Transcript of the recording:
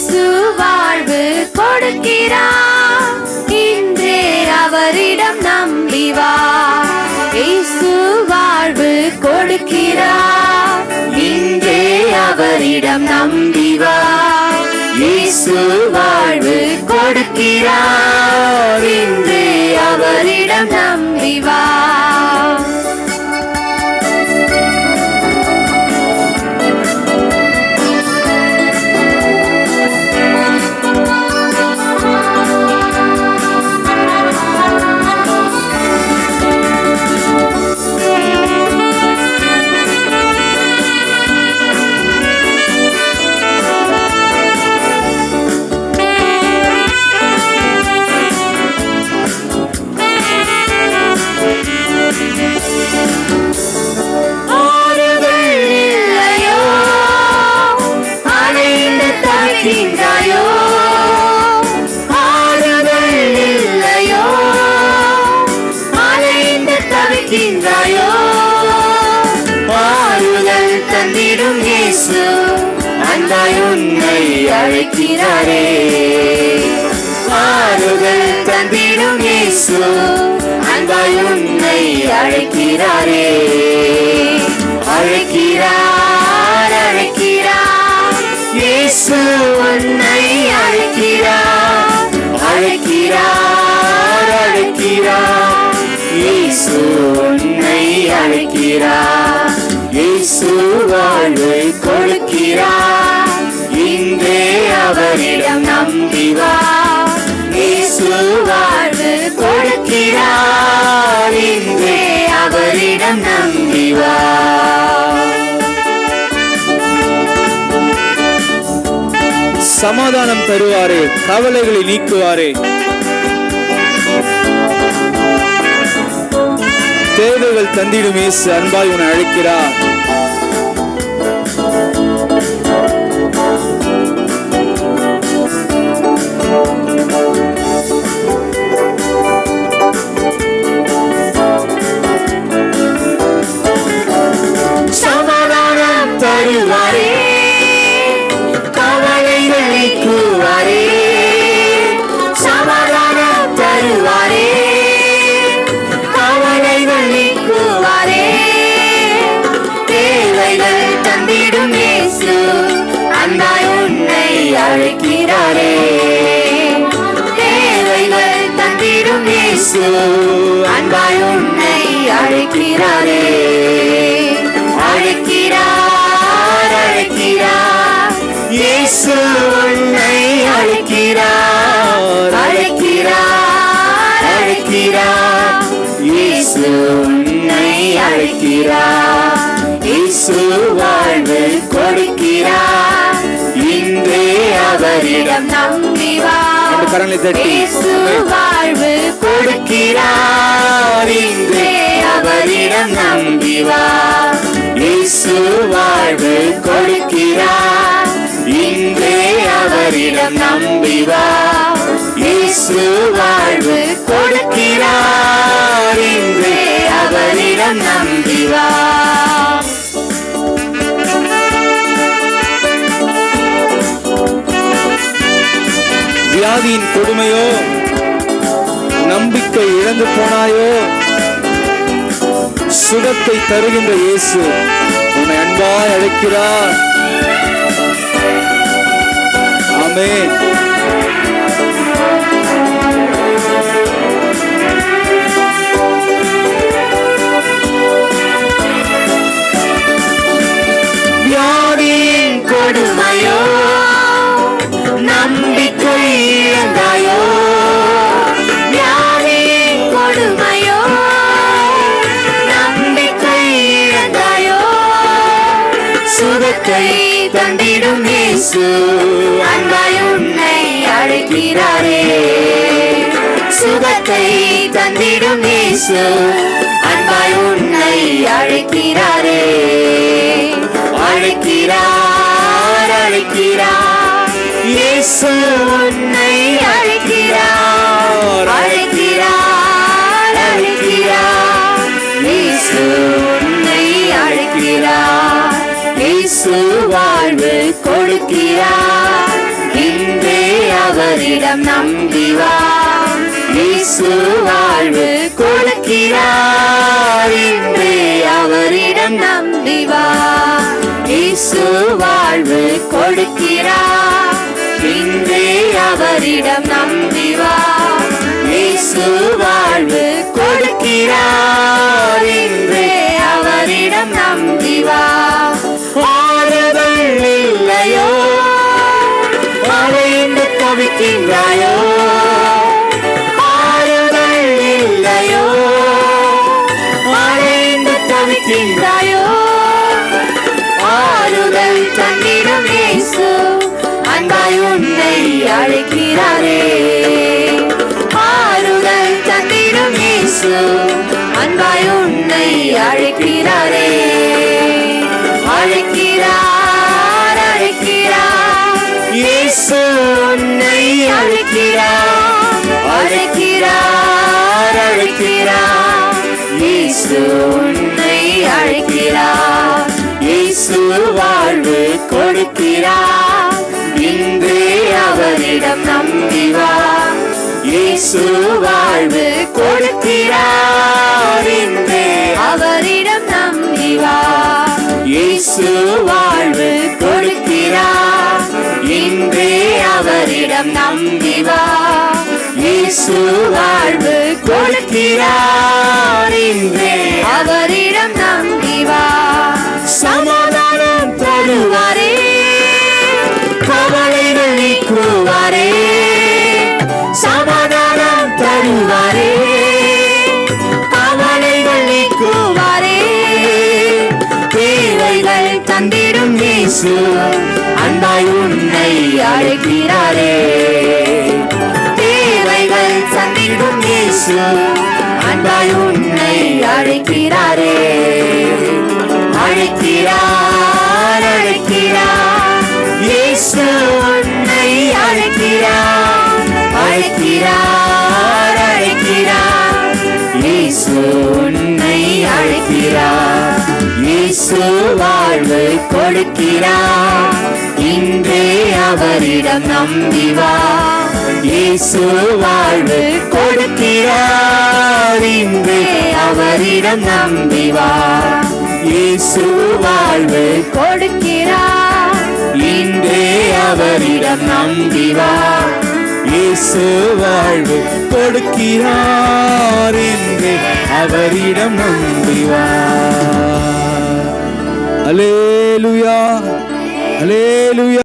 இயேசு வாழ்வு கொடுக்கிறார். இன்றே அவரிடம் நம்பி இயேசு வாழ்வு கொடுக்கிறார். இன்றே அவரிடம் நம்பி இயேசு வாழ்வு கொடுக்கிறார். இன்றே அவரிடம் நம்பி அணைந்து ஆறுதல் இல்லையோ? அணைந்து தவிக்கின்றாயோ? ஆறுதல் தந்திடும் இயேசு அன்பாய் உன்னை அழைக்கிறாரே. ஆறுதல் தந்திடும் இயேசு அன்பாய் உன்னை அழைக்கிறாரே. அழைக்கிறார். இயேசு உன்னை அழைக்கிறார். அழைக்கிறார் அழைக்கிறார். இயேசு உன்னை அழைக்கிறார். இயேசு வாழ்வை கொடுக்கிறார். இங்கே அவரிடம் நம்பி வா. இயேசு வாழ்வு கொடுக்கிறார். இங்கே அவரிடம் நம்பி சமாதானம் தருவாரே கவலைகளை நீக்குவாரே. தேவைகள் தந்திடும் இயேசு அன்பாய் உன்னை அழைக்கிறார். அழைக்கிறாரே. தேவைகள் தந்திடும் இயேசு அன்பாய் உன்னை அழைக்கிறாரே. அழைக்கிறார் அழைக்கிறார். இயேசு உன்னை அழைக்கிறார். அவரிடம் நம்பி வா. கரங்களை தட்டி. வாழ்வு கொடுக்கிறார். இன்றே அவரிடம் நம்பி வா. இயேசு வாழ்வு கொடுக்கிறார். இன்றே அவரிடம் நம்பி வா. இயேசு வாழ்வு கொடுக்கிறார். இன்றே அவரிடம் நம்பி வா. வியாதியின் கொடுமையோ நம்பிக்கை இழந்து போனாயோ சுகத்தை தருகின்ற இயேசு உன்னை அன்பாய் அழைக்கிறார். ஆமே தந்திடும் இயேசு. அன்பாய் உன்னை அழைக்கிறாரே. சுகத்தை தந்திடும் இயேசு. அன்பாய் உன்னை அழைக்கிறாரே. அழைக்கிறார் அழைக்கிறார். இயேசு உன்னை அழைக்கிறார். இயேசு வாழ்வு கொடுக்கிறார். இன்றே அவரிடம் நம்பிவார். வா இயேசு வாழ்வு கொடுக்கிறார். இன்றே அவரிடம் நம்பிவார். வா இயேசு வாழ்வு கொடுக்கிறார். இன்றே அவரிடம் நம்பிவார். வா இயேசு வாழ்வு கொடுக்கிறார். இன்றே அவரிடம் நம்பிவார். அலைந்து தவிக்கின்றாயோ இயேசு உன்னை அழைக்கிறார் அழைக்கிறார். அழைக்கிறார் இயேசு உன்னை அழைக்கிறார் இயேசு வாழ்வு கொடுக்கிறார். இன்று அவரிடம் நம்பி இயேசு வாழ்வு கொடுக்கிறார். இன்று அவரிடம் நம்பி இயேசு வாழ்வு அவரிடம் நம்பி வா இயேசு வாழ்வு கொடுக்கிறார் இன்றே. அவரிடம் நம்பி வா சமாதானம் தருவாரே. கவலைகள் நீக்குவாரே. சமாதானம் தருவாரே. கவலைகள் நீக்குவாரே. தேவைகள் தந்திடும் இயேசு. அன்பாய் அழைக்கிறாரே. தேவைகள் தந்திடும் இயேசு அன்பாய் உன்னை அழைக்கிறாரே. அழைக்கிறார் அழைக்கிறார். இயேசு உன்னை அழைக்கிறார். அழைக்கிறார் அழைக்கிறார். இயேசு உன்னை அழைக்கிறார். இயேசு வாழ்வு கொடுக்கிறார். இன்றே அவரிடம் நம்பிவா இயேசு வாழ்வு கொடுக்கிறார். இன்றே அவரிடம் நம்பிவா இயேசு வாழ்வு கொடுக்கிறார். இன்றே அவரிடம் நம்பிவா இயேசு வாழ்வு கொடுக்கிறார். என்று அவரிடம் நம்பிவா அலேலுயா அலேலுயா